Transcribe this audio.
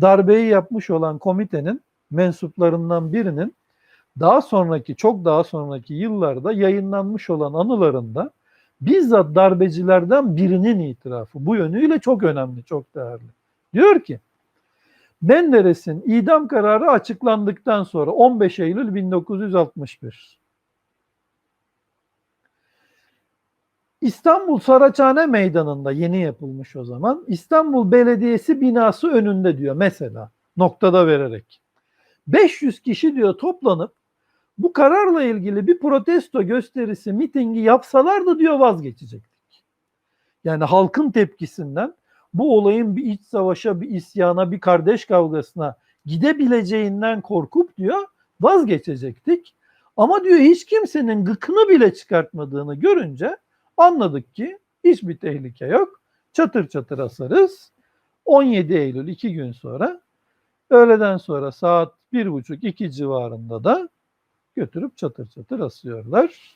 darbeyi yapmış olan komitenin mensuplarından birinin daha sonraki çok daha sonraki yıllarda yayınlanmış olan anılarında bizzat darbecilerden birinin itirafı bu yönüyle çok önemli, çok değerli. Diyor ki Menderes'in idam kararı açıklandıktan sonra 15 Eylül 1961 İstanbul Saraçhane Meydanı'nda yeni yapılmış o zaman. İstanbul Belediyesi binası önünde diyor mesela noktada vererek. 500 kişi diyor toplanıp bu kararla ilgili bir protesto gösterisi, mitingi yapsalardı diyor vazgeçecektik. Yani halkın tepkisinden bu olayın bir iç savaşa, bir isyana, bir kardeş kavgasına gidebileceğinden korkup diyor vazgeçecektik. Ama diyor hiç kimsenin gıkını bile çıkartmadığını görünce anladık ki hiçbir tehlike yok. Çatır çatır asarız. 17 Eylül iki gün sonra öğleden sonra saat bir buçuk iki civarında da götürüp çatır çatır asıyorlar.